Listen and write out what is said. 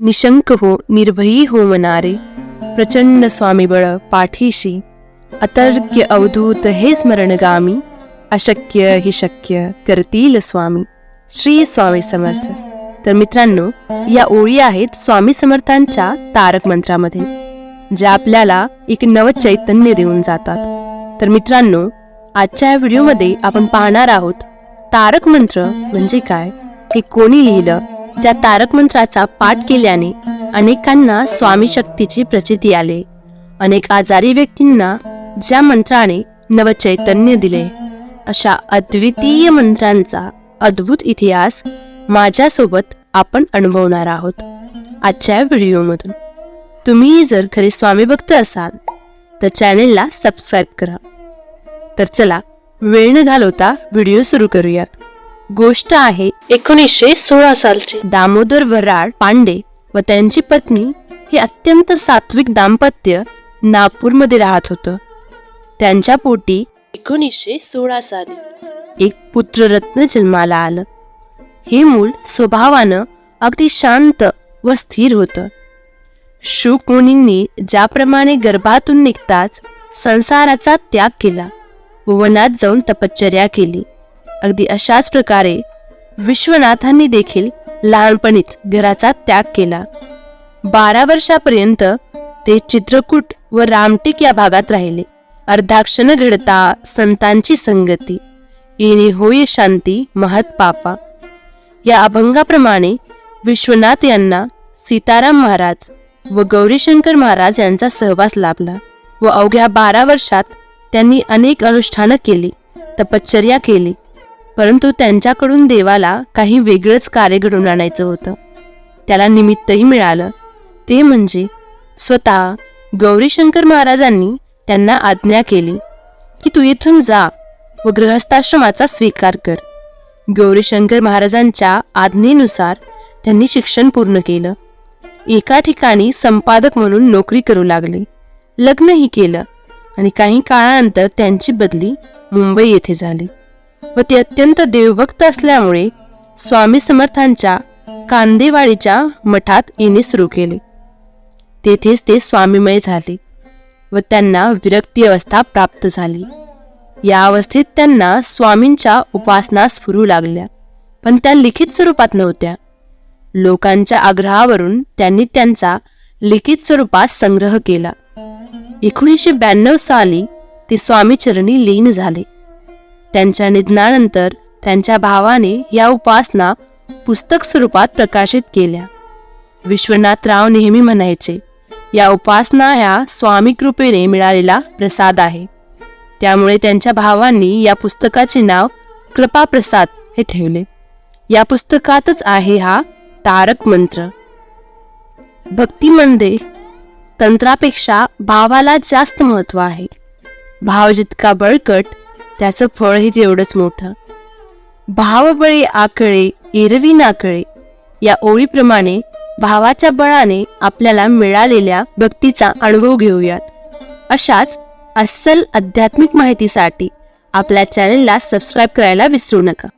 निशंक हो निर्भयी हो मनारे प्रचंड स्वामी बळ पाठीशी अतर्क्य अवधूत हे स्मरणगामी अशक्य हि शक्य करतील स्वामी. श्री स्वामी समर्थ. तर मित्रांनो या ओळी आहेत स्वामी समर्थांच्या तारक मंत्रामध्ये ज्या आपल्याला एक नव चैतन्य देऊन जातात. तर मित्रांनो आजच्या या व्हिडिओमध्ये आपण पाहणार आहोत तारक मंत्र म्हणजे काय? हे कोणी लिहिलं? ज्या तारक मंत्राचा पाठ केल्याने अनेकांना स्वामी शक्तीची प्रचिती आले. अनेक आजारी व्यक्तींना ज्या मंत्राने नवचैतन्य दिले अशा अद्वितीय मंत्रांचा अद्भुत इतिहास माझ्यासोबत आपण अनुभवणार आहोत. आजच्या व्हिडिओमधून. तुम्ही जर खरे स्वामी भक्त असाल तर चॅनेलला सबस्क्राईब करा. तर चला वेळ न घालवता व्हिडिओ सुरू करूयात. गोष्ट आहे एकोणीसशे सोळा सालची. दामोदर वराड पांडे व त्यांची पत्नी हे अत्यंत सात्विक दाम्पत्य नागपूरमध्ये राहत होतं. त्यांच्या पोटी एकोणीसशे सोळा साली. एक पुत्ररत्न जन्माला आलं. हे मूल स्वभावानं अगदी शांत व स्थिर होतं. शुक मुनींनी ज्याप्रमाणे गर्भातून निघताच संसाराचा त्याग केला व वनात जाऊन तपश्चर्या केली. अगदी अशाच प्रकारे विश्वनाथांनी देखील लहानपणीच घराचा त्याग केला. बारा वर्षापर्यंत ते चित्रकूट व रामटेक या भागात राहिले. अर्धाक्षण घडता संतांची संगती येणे होय शांती महत पापा. या अभंगाप्रमाणे विश्वनाथ यांना सीताराम महाराज व गौरीशंकर महाराज यांचा सहवास लाभला व अवघ्या बारा वर्षात त्यांनी अनेक अनुष्ठानं केली तपश्चर्या केली. परंतु त्यांच्याकडून देवाला काही वेगळंच कार्य घडवून आणायचं होतं. त्याला निमित्तही मिळालं. ते म्हणजे स्वतः गौरीशंकर महाराजांनी त्यांना आज्ञा केली की तू इथून जा व गृहस्थाश्रमाचा स्वीकार कर. गौरीशंकर महाराजांच्या आज्ञेनुसार त्यांनी शिक्षण पूर्ण केलं. एका ठिकाणी संपादक म्हणून नोकरी करू लागले. लग्नही केलं आणि काही काळानंतर त्यांची बदली मुंबई येथे झाली. व ते अत्यंत देवभक्त असल्यामुळे स्वामी समर्थांच्या कांदेवाडीच्या मठात येणे सुरू केले. तेथेच ते स्वामीमय झाले व त्यांना विरक्ती अवस्था प्राप्त झाली. या अवस्थेत त्यांना स्वामींच्या उपासना स्फुरू लागल्या पण त्या लिखित स्वरूपात नव्हत्या. लोकांच्या आग्रहावरून त्यांनी त्यांचा लिखित स्वरूपात संग्रह केला. एकोणीसशे ब्याण्णव साली ते स्वामीचरणी लीन झाले. त्यांच्या निधनानंतर त्यांच्या भावाने या उपासना पुस्तक स्वरूपात प्रकाशित केल्या. विश्वनाथराव नेहमी म्हणायचे या उपासना ह्या स्वामी कृपेने मिळालेला प्रसाद आहे. त्यामुळे त्यांच्या भावांनी या पुस्तकाचे नाव कृपाप्रसाद हे ठेवले. या पुस्तकातच आहे हा तारक मंत्र. भक्ती भक्तीमध्ये तंत्रापेक्षा भावाला जास्त महत्त्व आहे. भाव जितका बळकट त्याचं फळही तेवढंच मोठं. भावबळी आकळे एरवी नाकळे या ओळीप्रमाणे भावाच्या बळाने आपल्याला मिळालेल्या भक्तीचा अनुभव घेऊयात. अशाच अस्सल आध्यात्मिक माहितीसाठी आपल्या चॅनलला सबस्क्राईब करायला विसरू नका.